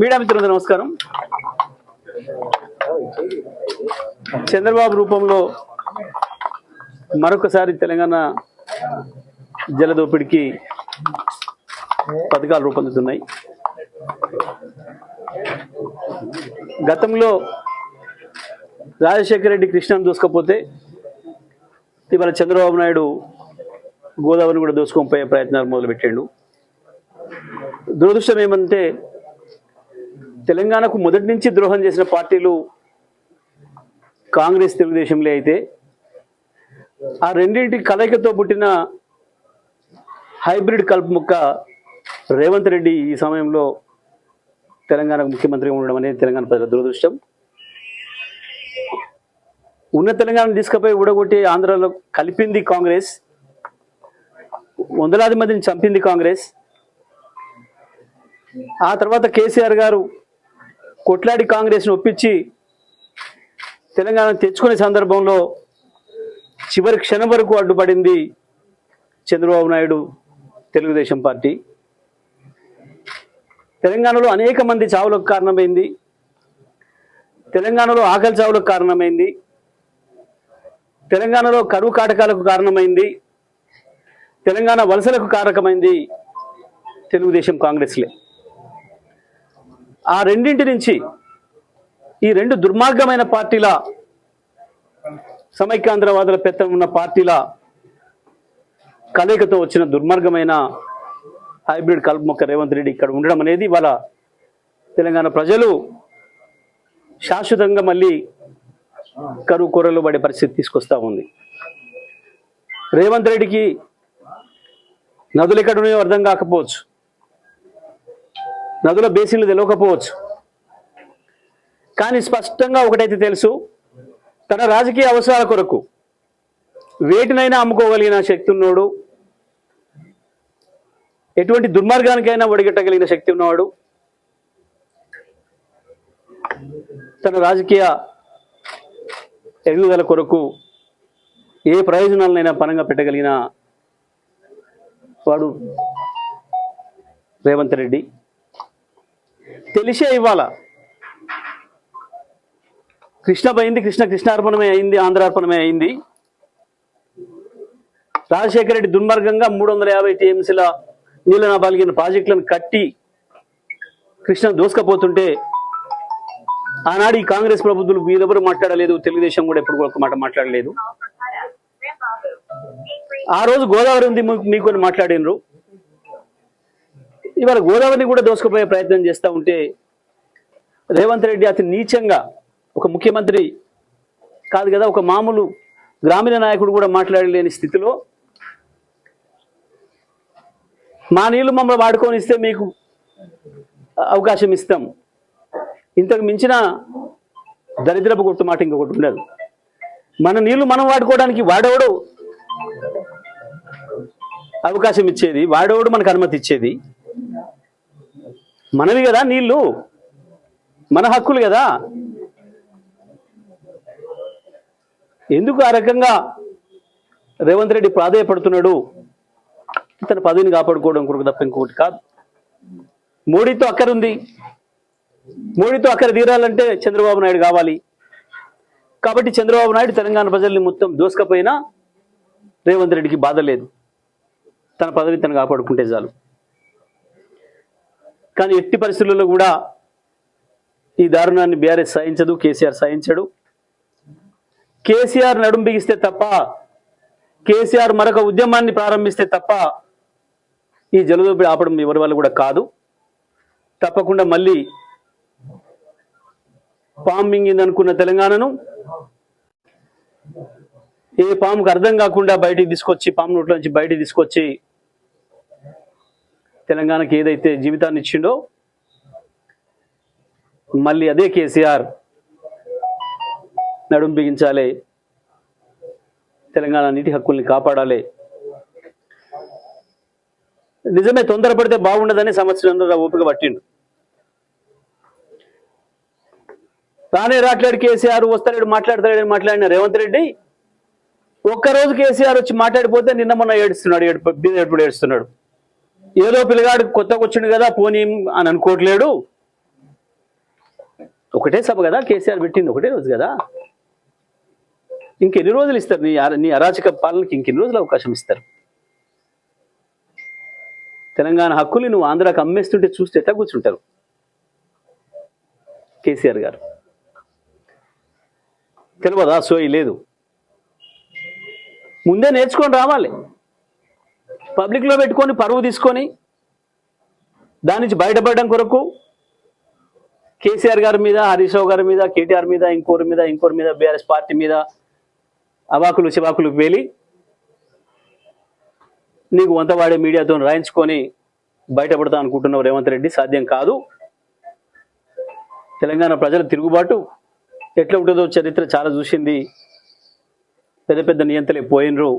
Media మిత్రులందరూ నమస్కారం. చంద్రబాబు రూపంలో మరొకసారి తెలంగాణ జలదోపిడికి పథకాలు రూపొందుతున్నాయి. గతంలో రాజశేఖర రెడ్డి కృష్ణను దూసుకపోతే ఇవాళ చంద్రబాబు నాయుడు గోదావరిని కూడా దోసుకొని పోయే ప్రయత్నాలు మొదలుపెట్టాడు. దురదృష్టం ఏమంటే తెలంగాణకు మొదటి నుంచి ద్రోహం చేసిన పార్టీలు కాంగ్రెస్ తెలుగుదేశంలో అయితే ఆ రెండింటి కలయికతో పుట్టిన హైబ్రిడ్ కలుపు ముక్క రేవంత్ రెడ్డి ఈ సమయంలో తెలంగాణకు ముఖ్యమంత్రిగా ఉండడం అనేది తెలంగాణ ప్రజల దురదృష్టం. ఉన్న తెలంగాణ తీసుకుపోయి ఊడగొట్టి ఆంధ్రాలో కలిపింది కాంగ్రెస్. వందలాది మందిని చంపింది కాంగ్రెస్. ఆ తర్వాత కేసీఆర్ గారు కొట్లాడి కాంగ్రెస్ను ఒప్పించి తెలంగాణ తెచ్చుకునే సందర్భంలో చివరి క్షణం వరకు అడ్డుపడింది చంద్రబాబు నాయుడు తెలుగుదేశం పార్టీ. తెలంగాణలో అనేక మంది చావులకు కారణమైంది. తెలంగాణలో ఆకలి చావులకు కారణమైంది. తెలంగాణలో కరువు కాటకాలకు కారణమైంది. తెలంగాణ వలసలకు కారకమైంది తెలుగుదేశం కాంగ్రెస్లే. ఆ రెండింటి నుంచి ఈ రెండు దుర్మార్గమైన పార్టీల సమైక్యాంధ్రవాదుల పెత్తనం ఉన్న పార్టీల కలయికతో వచ్చిన దుర్మార్గమైన హైబ్రిడ్ కలుపు మొక్క రేవంత్ రెడ్డి ఇక్కడ ఉండడం అనేది ఇవాళ తెలంగాణ ప్రజలు శాశ్వతంగా మళ్ళీ కరువు కూరలు పడే పరిస్థితి తీసుకొస్తా ఉంది. రేవంత్ రెడ్డికి నదులు ఎక్కడ ఉన్నాయో అర్థం కాకపోవచ్చు. నదుల బేసిన్లు తెలియకపోవచ్చు కానీ స్పష్టంగా ఒకటైతే తెలుసు తన రాజకీయ అవసరాల కొరకు వేటినైనా అమ్ముకోగలిగిన శక్తి ఉన్నోడు ఎటువంటి దుర్మార్గానికైనా ఒడిగట్టగలిగిన శక్తి ఉన్నవాడు తన రాజకీయ ఎదుగుదల కొరకు ఏ ప్రయోజనాలనైనా పనంగా పెట్టగలిగిన వాడు రేవంత్ రెడ్డి. తెలిసే ఇవ్వాలా? కృష్ణ పోయింది కృష్ణ కృష్ణార్పణమే అయింది ఆంధ్రార్పణమే అయింది. రాజశేఖర రెడ్డి దుర్మార్గంగా మూడు వందల యాభై టీఎంసీల నీళ్ళ నాబాలిగిన ప్రాజెక్టులను కట్టి కృష్ణ దోసుకపోతుంటే ఆనాడు ఈ కాంగ్రెస్ ప్రభుత్వాలు వీరెవరు మాట్లాడలేదు తెలుగుదేశం కూడా ఎప్పుడు ఒక మాట మాట్లాడలేదు. ఆ రోజు గోదావరి ఉంది మీకు- మాట్లాడినరు. ఇవాళ గోదావరిని కూడా దోసుకుపోయే ప్రయత్నం చేస్తూ ఉంటే రేవంత్ రెడ్డి అతి నీచంగా ఒక ముఖ్యమంత్రి కాదు కదా ఒక మామూలు గ్రామీణ నాయకుడు కూడా మాట్లాడలేని స్థితిలో మా నీళ్ళు మమ్మల్ని వాడుకొని ఇస్తే మీకు అవకాశం ఇస్తాం. ఇంతకు మించిన దరిద్రపు కొట్టు మాట ఇంకొకటి ఉండదు. మన నీళ్ళు మనం వాడుకోవడానికి వాడేవాడు అవకాశం ఇచ్చేది వాడేవాడు మనకు అనుమతి ఇచ్చేది? మనవి కదా నీళ్ళు మన హక్కులు కదా. ఎందుకు ఆ రకంగా రేవంత్ రెడ్డి ప్రాధాయపడుతున్నాడు? తన పదవిని కాపాడుకోవడం కొరకు తప్ప ఇంకొకటి కాదు. మోడీతో అక్కరుంది మోడీతో అక్కడ తీరాలంటే చంద్రబాబు నాయుడు కావాలి. కాబట్టి చంద్రబాబు నాయుడు తెలంగాణ ప్రజల్ని మొత్తం దోసుకపోయినా రేవంత్ రెడ్డికి బాధ లేదు. తన పదవి తను కాపాడుకుంటే చాలు. కానీ ఎట్టి పరిస్థితుల్లో కూడా ఈ దారుణాన్ని బీఆర్ఎస్ సాయించదు కేసీఆర్ సాయించడు కేసీఆర్ నడుం బిగిస్తే తప్ప కేసీఆర్ మరొక ఉద్యమాన్ని ప్రారంభిస్తే తప్ప ఈ జలదోపిడి ఆపడం ఎవరి వల్ల కూడా కాదు. తప్పకుండా మళ్ళీ పాము మింగింది అనుకున్న తెలంగాణను ఏ పాముకు అర్థం కాకుండా బయటికి తీసుకొచ్చి పాము నోట్ల నుంచి బయటికి తీసుకొచ్చి తెలంగాణకి ఏదైతే జీవితాన్ని ఇచ్చిండో మళ్ళీ అదే కేసీఆర్ నడుం బిగించాలి తెలంగాణ నీటి హక్కుల్ని కాపాడాలి. నిజమే తొందరపడితే బాగుండదని సంవత్సరంలో ఓపిక పట్టిండు. రానే రాట్లాడు కేసీఆర్ వస్తాడు మాట్లాడతాడు మాట్లాడిన రేవంత్ రెడ్డి ఒక్కరోజు కేసీఆర్ వచ్చి మాట్లాడిపోతే నిన్న మొన్న ఏడుస్తున్నాడు ఏడుపు ఏడుపుడు ఏడుస్తున్నాడు. ఏదో పిల్లగాడు కొత్తగా వచ్చిండు కదా పోనీ అని అనుకోవట్లేడు ఒకటే సభ కదా కేసీఆర్ పెట్టింది ఒకటే రోజు కదా. ఇంకెన్ని రోజులు ఇస్తారు? నీ నీ అరాచక పాలనకి ఇంకెన్ని రోజులు అవకాశం ఇస్తారు? తెలంగాణ హక్కుని నువ్వు ఆంధ్రాకి అమ్మేస్తుంటే చూస్తే ఎట్లా కూర్చుంటారు? కేసీఆర్ గారు. తెలియదా సోయి లేదు. ముందే నేర్చుకొని రావాలి. పబ్లిక్లో పెట్టుకొని పరువు తీసుకొని దాని నుంచి బయటపడడం కొరకు కేసీఆర్ గారి మీద హరీష్ రావు గారి మీద కేటీఆర్ మీద ఇంకోరి మీద ఇంకోరి మీద బీఆర్ఎస్ పార్టీ మీద అవాకులు చివాకులు వేలి నీకు వంతవాడే మీడియాతో రాయించుకొని బయటపడతా అనుకుంటున్నావు రేవంత్ రెడ్డి సాధ్యం కాదు. తెలంగాణ ప్రజల తిరుగుబాటు ఎట్లా ఉంటుందో చరిత్ర చాలా చూసింది. పెద్ద పెద్ద నియంతలే పోయినరు.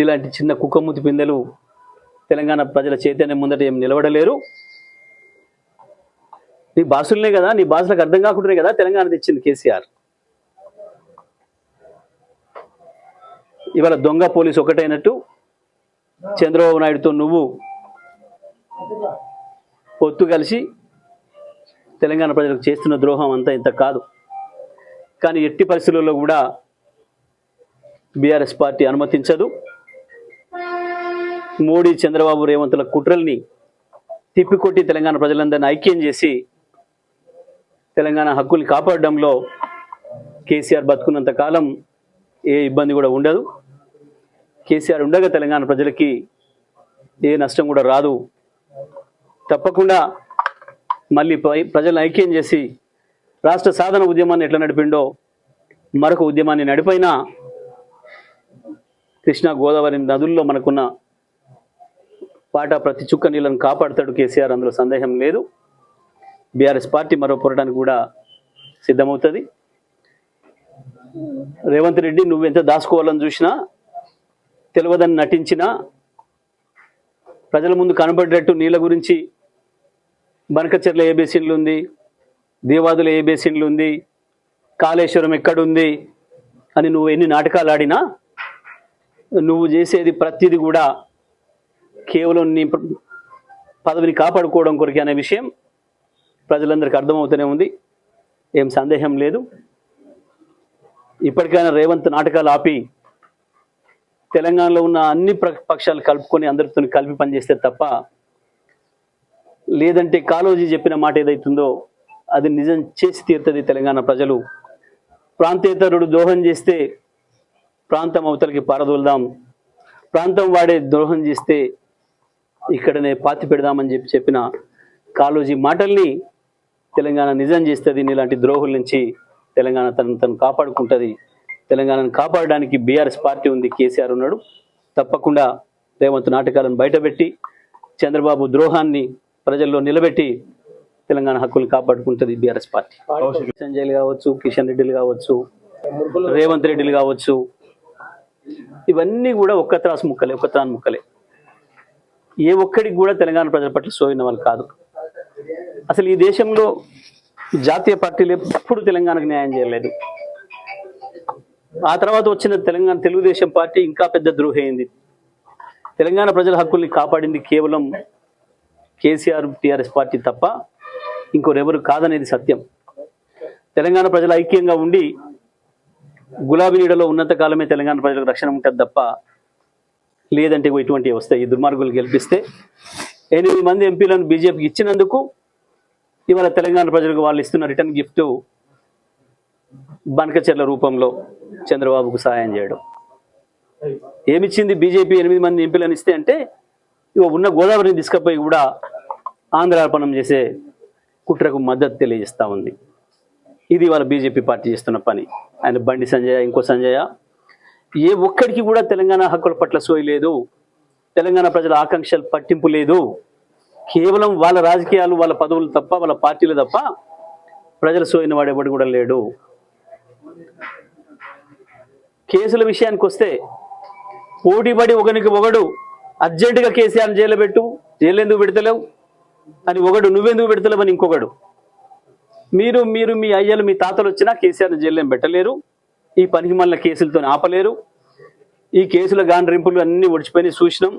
ఇలాంటి చిన్న కుక్కముతి పిందెలు తెలంగాణ ప్రజల చైతన్యం ముందట ఏం నిలబడలేరు. నీ భాషలనే కదా నీ భాషలకు అర్థం కాకుండానే కదా తెలంగాణ తెచ్చింది కేసీఆర్. ఇవాళ దొంగ పోలీసు ఒకటైనట్టు చంద్రబాబు నాయుడుతో నువ్వు పొత్తు కలిసి తెలంగాణ ప్రజలకు చేస్తున్న ద్రోహం అంతా ఇంత కాదు. కానీ ఎట్టి పరిస్థితుల్లో కూడా బీఆర్ఎస్ పార్టీ అనుమతించదు. మోడీ చంద్రబాబు రేవంతుల కుట్రల్ని తిప్పికొట్టి తెలంగాణ ప్రజలందరినీ ఐక్యం చేసి తెలంగాణ హక్కుల్ని కాపాడడంలో కేసీఆర్ బతుకున్నంత కాలం ఏ ఇబ్బంది కూడా ఉండదు. కేసీఆర్ ఉండగా తెలంగాణ ప్రజలకి ఏ నష్టం కూడా రాదు. తప్పకుండా మళ్ళీ పై- ప్రజలను ఐక్యం చేసి రాష్ట్ర సాధన ఉద్యమాన్ని ఎట్లా నడిపిండో మరొక ఉద్యమాన్ని నడిపైనా కృష్ణా గోదావరి నదుల్లో మనకున్న పాట ప్రతి చుక్క నీళ్ళను కాపాడుతాడు కేసీఆర్. అందులో సందేహం లేదు. బీఆర్ఎస్ పార్టీ మరో పోరాటానికి కూడా సిద్ధమవుతుంది. రేవంత్ రెడ్డి నువ్వు ఎంత దాచుకోవాలని చూసినా తెలియదని నటించినా ప్రజల ముందు కనబడేటట్టు నీళ్ళ గురించి బనకచెర్ల ఏ బేసిన్లు ఉంది దేవాదుల ఏ బేసిన్లు ఉంది కాళేశ్వరం ఎక్కడుంది అని నువ్వు ఎన్ని నాటకాలు ఆడినా నువ్వు చేసేది ప్రతిదీ కూడా కేవలం నీ పదవిని కాపాడుకోవడం కొరికే అనే విషయం ప్రజలందరికీ అర్థమవుతూనే ఉంది. ఏం సందేహం లేదు. ఇప్పటికైనా రేవంత్ నాటకాలు ఆపి తెలంగాణలో ఉన్న అన్ని ప్ర- పక్షాలు కలుపుకొని అందరితో కలిపి పనిచేస్తే తప్ప లేదంటే కాలోజీ చెప్పిన మాట ఏదైతుందో అది నిజం చేసి తీరుతుంది తెలంగాణ ప్రజలు. ప్రాంతేతరుడు దోహం చేస్తే ప్రాంతం అవతలకి పారదోలుదాం. ప్రాంతం వాడే ద్రోహం చేస్తే ఇక్కడనే పాతి పెడదామని చెప్పి చెప్పిన కాలోజీ మాటల్ని తెలంగాణ నిజం చేస్తుంది ఇలాంటి ద్రోహుల నుంచి తెలంగాణ తను తను కాపాడుకుంటుంది. తెలంగాణను కాపాడడానికి బీఆర్ఎస్ పార్టీ ఉంది కేసీఆర్ ఉన్నాడు. తప్పకుండా రేవంత్ నాటకాలను బయటపెట్టి చంద్రబాబు ద్రోహాన్ని ప్రజల్లో నిలబెట్టి తెలంగాణ హక్కులు కాపాడుకుంటుంది బీఆర్ఎస్ పార్టీ. సంజయ్లు కావచ్చు కిషన్ రెడ్డిలు కావచ్చు రేవంత్ రెడ్డిలు కావచ్చు ఇవన్నీ కూడా ఒక్క త్రాసు ముక్కలే ఒక్క త్రాను ముక్కలే. ఏ ఒక్కడికి కూడా తెలంగాణ ప్రజల పట్ల సోయిన వాళ్ళు కాదు. అసలు ఈ దేశంలో జాతీయ పార్టీలు ఎప్పుడు తెలంగాణకు న్యాయం చేయలేదు. ఆ తర్వాత వచ్చిన తెలంగాణ తెలుగుదేశం పార్టీ ఇంకా పెద్ద ద్రోహి తెలంగాణ ప్రజల హక్కుల్ని కాపాడింది కేవలం కేసీఆర్ టిఆర్ఎస్ పార్టీ తప్ప ఇంకోరెవరు కాదనేది సత్యం. తెలంగాణ ప్రజలు ఐక్యంగా ఉండి గులాబీ నీడలో ఉన్నంత కాలమే తెలంగాణ ప్రజలకు రక్షణ ఉంటుంది తప్ప లేదంటే ఇగో ఇటువంటివి వస్తాయి ఈ దుర్మార్గులు గెలిపిస్తే ఎనిమిది మంది ఎంపీలను బీజేపీకి ఇచ్చినందుకు ఇవాళ తెలంగాణ ప్రజలకు వాళ్ళు ఇస్తున్న రిటర్న్ గిఫ్ట్ బనకచెర్ల రూపంలో చంద్రబాబుకు సహాయం చేయడం. ఏమిచ్చింది బీజేపీ ఎనిమిది మంది ఎంపీలను ఇస్తే అంటే ఇగో ఉన్న గోదావరిని తీసుకుపోయి కూడా ఆంధ్రార్పణం చేసే కుట్రకు మద్దతు తెలియజేస్తా ఉంది. ఇది వాళ్ళ బీజేపీ పార్టీ చేస్తున్న పని. ఆయన బండి సంజయ ఇంకో సంజయ ఏ ఒక్కడికి కూడా తెలంగాణ హక్కుల పట్ల సోయి లేదు తెలంగాణ ప్రజల ఆకాంక్షలు పట్టింపు లేదు. కేవలం వాళ్ళ రాజకీయాలు వాళ్ళ పదవులు తప్ప వాళ్ళ పార్టీలు తప్ప ప్రజల సోయిన వాడేవాడు కూడా లేడు. కేసుల విషయానికి వస్తే పోటీపడి ఒకనికి ఒకడు అర్జెంటుగా కేసీఆర్ జైలు పెట్టు జైలు ఎందుకు పెడతలేవు? అని ఒకడు నువ్వెందుకు పెడతలేవు అని ఇంకొకడు. మీరు మీరు మీ అయ్యలు మీ తాతలు వచ్చినా కేసీఆర్ జైలు పెట్టలేరు? ఈ పనికి కేసులతో ఆపలేరు. ఈ కేసుల గాండ్రింపులు అన్ని ఒడిచిపోయి చూసినాం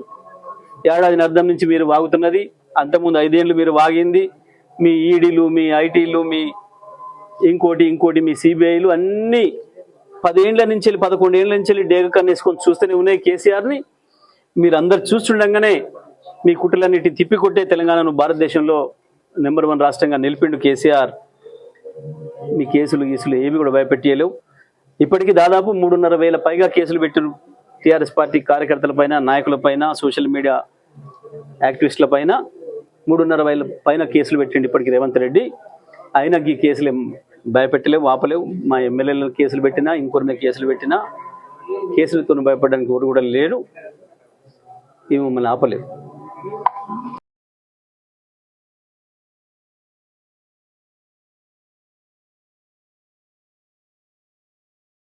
ఏడాది అర్థం నుంచి మీరు వాగుతున్నది. అంతకుముందు ఐదేళ్ళు మీరు వాగింది. మీ ఈడీలు మీ ఐటీలు మీ ఇంకోటి ఇంకోటి మీ సిబిఐలు అన్నీ పదేండ్ల నుంచి వెళ్ళి పదకొండేళ్ళ నుంచి వెళ్ళి డేగ కన్నేసుకొని చూస్తూనే ఉన్నాయి కేసీఆర్ని. మీరు అందరు చూస్తుండగానే మీ కుట్రలన్నిటి తిప్పికొట్టే తెలంగాణను భారతదేశంలో నెంబర్ వన్ రాష్ట్రంగా నిలిపిండు కేసీఆర్. మీ కేసులు గీసులు ఏమి కూడా భయపెట్టేయలేవు. ఇప్పటికీ దాదాపు మూడున్నర వేల పైగా కేసులు పెట్టిన టీఆర్ఎస్ పార్టీ కార్యకర్తల పైన నాయకుల పైన సోషల్ మీడియా యాక్టివిస్టుల పైన మూడున్నర వేల పైన కేసులు పెట్టిండు ఇప్పటికి రేవంత్ రెడ్డి. అయినా ఈ కేసులు భయపెట్టలేవు ఆపలేవు. మా ఎమ్మెల్యేలను కేసులు పెట్టినా ఇంకొన్ని మీద కేసులు పెట్టినా కేసులతో భయపడడానికి ఎవరు కూడా లేడు ఇవి మమ్మల్ని ఆపలేవు.